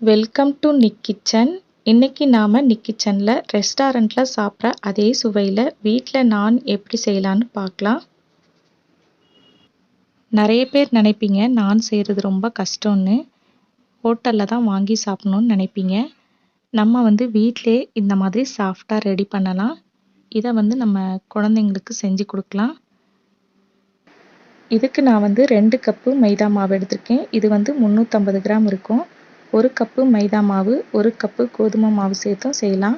Welcome to Nick kitchen இன்னைக்கு நாம் நிக் கிச்சனில் ரெஸ்டாரண்ட்டில் சாப்பிட்ற அதே சுவையில் வீட்டில் நான் எப்படி செய்யலான்னு பார்க்கலாம். நிறைய பேர் நினைப்பீங்க நான் செய்கிறது ரொம்ப கஷ்டம்னு. ஹோட்டலில் தான் வாங்கி சாப்பிட்ணுன்னு நினைப்பீங்க. நம்ம வந்து வீட்டிலே இந்த மாதிரி சாஃப்டாக ரெடி பண்ணலாம். இதை வந்து நம்ம குழந்தைங்களுக்கு செஞ்சு கொடுக்கலாம். இதுக்கு நான் வந்து ரெண்டு கப்பு மைதா மாவு எடுத்திருக்கேன். இது வந்து முந்நூற்றம்பது கிராம் இருக்கும். ஒரு கப்பு மைதா மாவு ஒரு கப்பு கோதுமை மாவு சேர்த்தும் செய்யலாம்.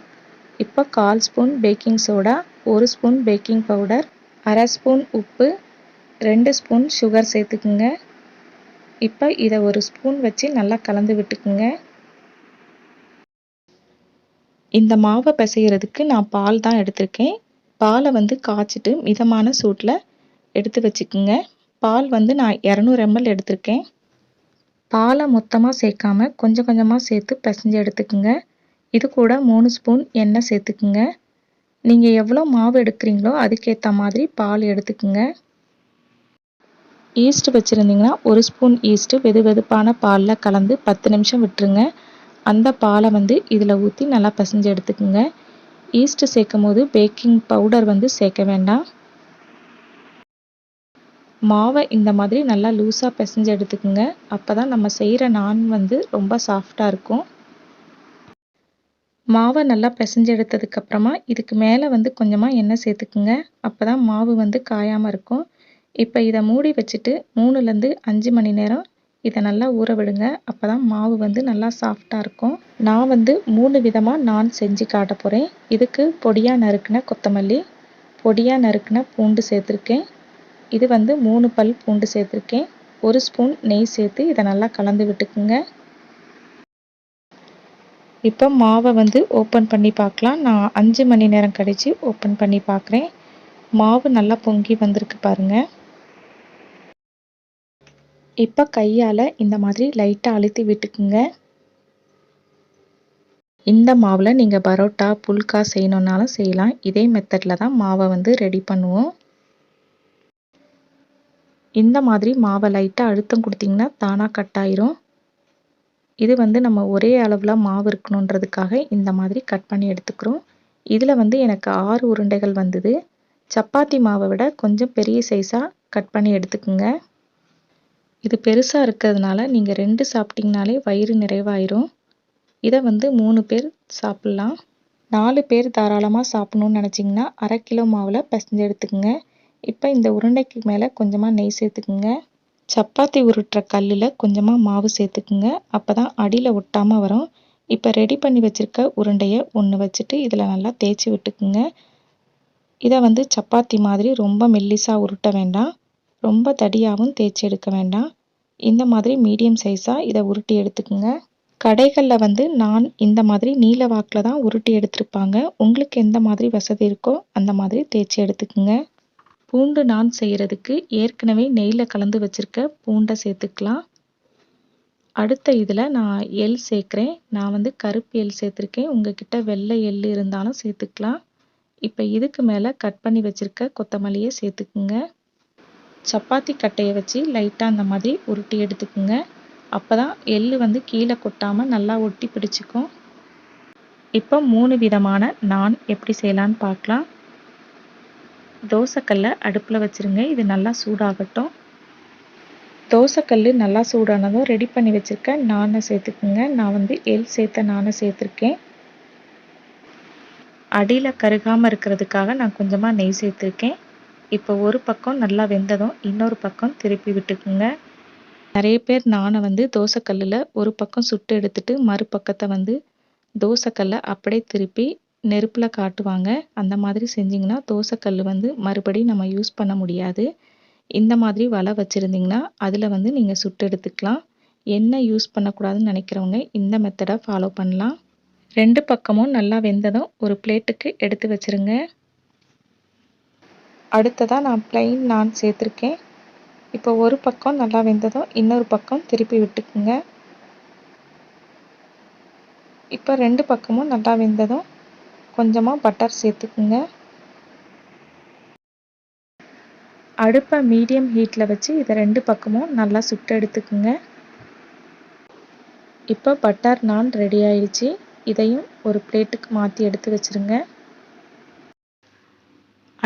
இப்போ கால் ஸ்பூன் பேக்கிங் சோடா ஒரு ஸ்பூன் பேக்கிங் பவுடர் அரை ஸ்பூன் உப்பு ரெண்டு ஸ்பூன் சுகர் சேர்த்துக்குங்க. இப்போ இதை ஒரு ஸ்பூன் வச்சு நல்லா கலந்து விட்டுக்குங்க. இந்த மாவை பிசைகிறதுக்கு நான் பால் தான் எடுத்திருக்கேன். பாலை வந்து காய்ச்சிட்டு மிதமான சூட்டில் எடுத்து வச்சுக்குங்க. பால் வந்து நான் இரநூறு எம்எல் எடுத்திருக்கேன். பாலை மொத்தமாக சேர்க்காம கொஞ்சம் கொஞ்சமாக சேர்த்து பிசைஞ்சு எடுத்துக்குங்க. இது கூட மூணு ஸ்பூன் எண்ணெய் சேர்த்துக்குங்க. நீங்கள் எவ்வளோ மாவு எடுக்கிறீங்களோ அதுக்கேற்ற மாதிரி பால் எடுத்துக்குங்க. ஈஸ்ட் வச்சுருந்தீங்கன்னா ஒரு ஸ்பூன் ஈஸ்ட்டு வெது வெதுப்பான பாலில் கலந்து பத்து நிமிஷம் விட்டுருங்க. அந்த பாலை வந்து இதில் ஊற்றி நல்லா பிசைஞ்சு எடுத்துக்குங்க. ஈஸ்ட்டு சேர்க்கும் போது பேக்கிங் பவுடர் வந்து சேர்க்க வேண்டாம். மாவை இந்த மாதிரி நல்லா லூஸாக பிசைஞ்சு எடுத்துக்கோங்க. அப்போ தான் நம்ம செய்கிற நான் வந்து ரொம்ப சாஃப்டாக இருக்கும். மாவை நல்லா பிசைஞ்சு எடுத்ததுக்கப்புறமா இதுக்கு மேலே வந்து கொஞ்சமாக எண்ணெய் சேர்த்துக்குங்க. அப்போ தான் மாவு வந்து காயாமல் இருக்கும். இப்போ இதை மூடி வச்சுட்டு மூணுலேருந்து அஞ்சு மணி நேரம் இதை நல்லா ஊற விடுங்க. அப்போ தான் மாவு வந்து நல்லா சாஃப்டாக இருக்கும். நான் வந்து மூணு விதமாக நான் செஞ்சு காட்ட போகிறேன் இதுக்கு பொடியாக நறுக்கின கொத்தமல்லி பொடியாக நறுக்கின பூண்டு சேர்த்துருக்கேன். இது வந்து மூணு பல் பூண்டு சேர்த்துருக்கேன். ஒரு ஸ்பூன் நெய் சேர்த்து இதை நல்லா கலந்து விட்டுக்குங்க. இப்போ மாவை வந்து ஓப்பன் பண்ணி பார்க்கலாம். நான் அஞ்சு மணி நேரம் கழித்து ஓப்பன் பண்ணி பார்க்குறேன். மாவு நல்லா பொங்கி வந்திருக்கு பாருங்கள் இப்போ கையால் இந்த மாதிரி லைட்டாக அழுத்தி விட்டுக்குங்க. இந்த மாவில் நீங்கள் பரோட்டா புல்கா செய்யணுன்னாலும் செய்யலாம். இதே மெத்தடில் தான் மாவை வந்து ரெடி பண்ணுவோம். இந்த மாதிரி மாவை லைட்டாக அழுத்தம் கொடுத்திங்கன்னா தானாக கட் ஆயிரும். இது வந்து நம்ம ஒரே அளவில் மாவு இருக்கணுன்றதுக்காக இந்த மாதிரி கட் பண்ணி எடுத்துக்கிறோம். இதில் வந்து எனக்கு ஆறு உருண்டைகள் வந்தது. சப்பாத்தி மாவை விட கொஞ்சம் பெரிய சைஸாக கட் பண்ணி எடுத்துக்கோங்க. இது பெருசாக இருக்கிறதுனால நீங்கள் ரெண்டு சாப்பிட்டிங்கனாலே வயிறு நிறைவாயிரும். இதை வந்து மூணு பேர் சாப்பிட்லாம். நாலு பேர் தாராளமாக சாப்பிட்ணுன்னு நினச்சிங்கன்னா அரை கிலோ மாவில் பிசைஞ்சு எடுத்துக்கோங்க. இப்போ இந்த உருண்டைக்கு மேலே கொஞ்சமாக நெய் சேர்த்துக்குங்க. சப்பாத்தி உருட்டுற கல்லில் கொஞ்சமாக மாவு சேர்த்துக்குங்க. அப்போ தான் அடியில் ஒட்டாமல் வரும். இப்போ ரெடி பண்ணி வச்சுருக்க உருண்டையை ஒன்று வச்சுட்டு இதில் நல்லா தேய்ச்சி விட்டுக்குங்க. இதை வந்து சப்பாத்தி மாதிரி ரொம்ப மெல்லிசாக உருட்ட வேண்டாம். ரொம்ப தடியாகவும் தேய்ச்சி எடுக்க வேண்டாம். இந்த மாதிரி மீடியம் சைஸாக இதை உருட்டி எடுத்துக்குங்க. கடைகளில் வந்து நான் இந்த மாதிரி நீல வாக்கில் தான் உருட்டி எடுத்திருப்பாங்க. உங்களுக்கு எந்த மாதிரி வசதி இருக்கோ அந்த மாதிரி தேய்ச்சி எடுத்துக்குங்க. பூண்டு நான் செய்கிறதுக்கு ஏற்கனவே நெய்யில் கலந்து வச்சுருக்க பூண்டை சேர்த்துக்கலாம். அடுத்த இதில் நான் எள் சேர்க்குறேன். நான் வந்து கருப்பு எள் சேர்த்துருக்கேன். உங்ககிட்ட வெள்ளை எள் இருந்தாலும் சேர்த்துக்கலாம். இப்போ இதுக்கு மேலே கட் பண்ணி வச்சுருக்க கொத்தமல்லியை சேர்த்துக்குங்க. சப்பாத்தி கட்டையை வச்சு லைட்டாக அந்த மாதிரி உருட்டி எடுத்துக்குங்க. அப்போ தான் எள் வந்து கீழே கொட்டாமல் நல்லா ஒட்டி பிடிச்சிக்கும். இப்போ மூணு விதமான நான் எப்படி செய்யலான்னு பார்க்கலாம். தோசைக்கல்லை அடுப்பில் வச்சுருங்க. இது நல்லா சூடாகட்டும். தோசைக்கல் நல்லா சூடானதும் ரெடி பண்ணி வச்சுருக்க நானை சேர்த்துக்குங்க. நான் வந்து எல் சேர்த்த நானை சேர்த்துருக்கேன். அடியில் கருகாமல் இருக்கிறதுக்காக நான் கொஞ்சமாக நெய் சேர்த்துருக்கேன். இப்போ ஒரு பக்கம் நல்லா வெந்ததும் இன்னொரு பக்கம் திருப்பி விட்டுக்குங்க. நிறைய பேர் நானை வந்து தோசைக்கல்லில் ஒரு பக்கம் சுட்டு எடுத்துட்டு மறுபக்கத்தை வந்து தோசைக்கல்லை அப்படியே திருப்பி நெருப்பில் காட்டுவாங்க. அந்த மாதிரி செஞ்சிங்கன்னா தோசைக்கல் வந்து மறுபடி நம்ம யூஸ் பண்ண முடியாது. இந்த மாதிரி வலை வச்சுருந்திங்கன்னா அதில் வந்து நீங்கள் சுட்டு எடுத்துக்கலாம். எண்ணெய் யூஸ் பண்ணக்கூடாதுன்னு நினைக்கிறவங்க இந்த மெத்தடை ஃபாலோ பண்ணலாம். ரெண்டு பக்கமும் நல்லா வெந்ததும் ஒரு பிளேட்டுக்கு எடுத்து வச்சுருங்க. அடுத்ததாக நான் ப்ளைன் நான் சேர்த்துருக்கேன். இப்போ ஒரு பக்கம் நல்லா வெந்ததும் இன்னொரு பக்கம் திருப்பி விட்டுக்குங்க. இப்போ ரெண்டு பக்கமும் நல்லா வெந்ததும் கொஞ்சமாக பட்டர் சேர்த்துக்குங்க. அடுப்பை மீடியம் ஹீட்டில் வச்சு இதை ரெண்டு பக்கமும் நல்லா சுட்டு எடுத்துக்குங்க. இப்போ பட்டர் நான் ரெடி ஆயிடுச்சு இதையும் ஒரு பிளேட்டுக்கு மாற்றி எடுத்து வச்சுருங்க.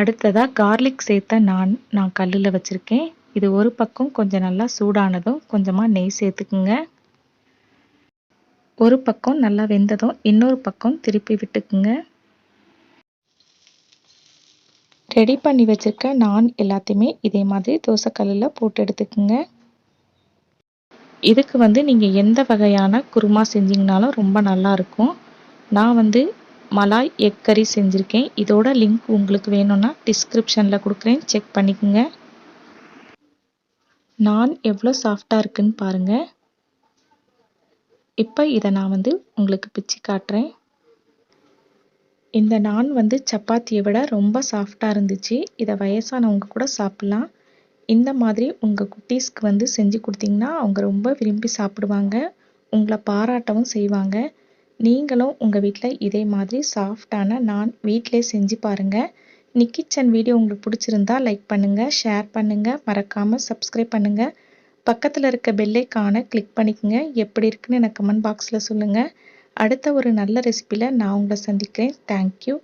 அடுத்ததாக கார்லிக் சேர்த்த நான் நான் கல்லில் வச்சுருக்கேன். இது ஒரு பக்கம் கொஞ்சம் நல்லா சூடானதும் கொஞ்சமாக நெய் சேர்த்துக்குங்க. ஒரு பக்கம் நல்லா வெந்ததும் இன்னொரு பக்கம் திருப்பி விட்டுக்குங்க. ரெடி பண்ணி வச்சுருக்க நான் எல்லாத்தையுமே இதே மாதிரி தோசைக்கல்லில் போட்டு எடுத்துக்குங்க. இதுக்கு வந்து நீங்கள் எந்த வகையான குருமா செஞ்சிங்கனாலும் ரொம்ப நல்லாயிருக்கும் நான் வந்து மலாய் எக் கறி செஞ்சுருக்கேன். இதோட லிங்க் உங்களுக்கு வேணும்னா டிஸ்கிரிப்ஷனில் கொடுக்குறேன். செக் பண்ணிக்கோங்க. நான் எவ்வளோ சாஃப்டாக இருக்குன்னு பாருங்கள் இப்போ இதை நான் வந்து உங்களுக்கு பிச்சு காட்டுறேன். இந்த நான் வந்து சப்பாத்தியை விட ரொம்ப சாஃப்டாக இருந்துச்சு. இதை வயசானவங்க கூட சாப்பிட்லாம். இந்த மாதிரி உங்கள் குட்டீஸ்க்கு வந்து செஞ்சு கொடுத்தீங்கன்னா அவங்க ரொம்ப விரும்பி சாப்பிடுவாங்க. உங்களை பாராட்டவும் செய்வாங்க. நீங்களும் உங்கள் வீட்டில் இதே மாதிரி சாஃப்டான நான் வீட்டிலே செஞ்சு பாருங்கள் நிக்கிச்சன் வீடியோ உங்களுக்கு பிடிச்சிருந்தா லைக் பண்ணுங்கள் ஷேர் பண்ணுங்கள் மறக்காமல் சப்ஸ்கிரைப் பண்ணுங்கள் பக்கத்தில் இருக்க பெல்லைக்கான கிளிக் பண்ணிக்கோங்க. எப்படி இருக்குன்னு எனக்கு கமெண்ட் பாக்ஸில் சொல்லுங்கள் அடுத்த ஒரு நல்ல ரெசிப்பியில் நான் உங்களை சந்திக்கிறேன். தேங்க்யூ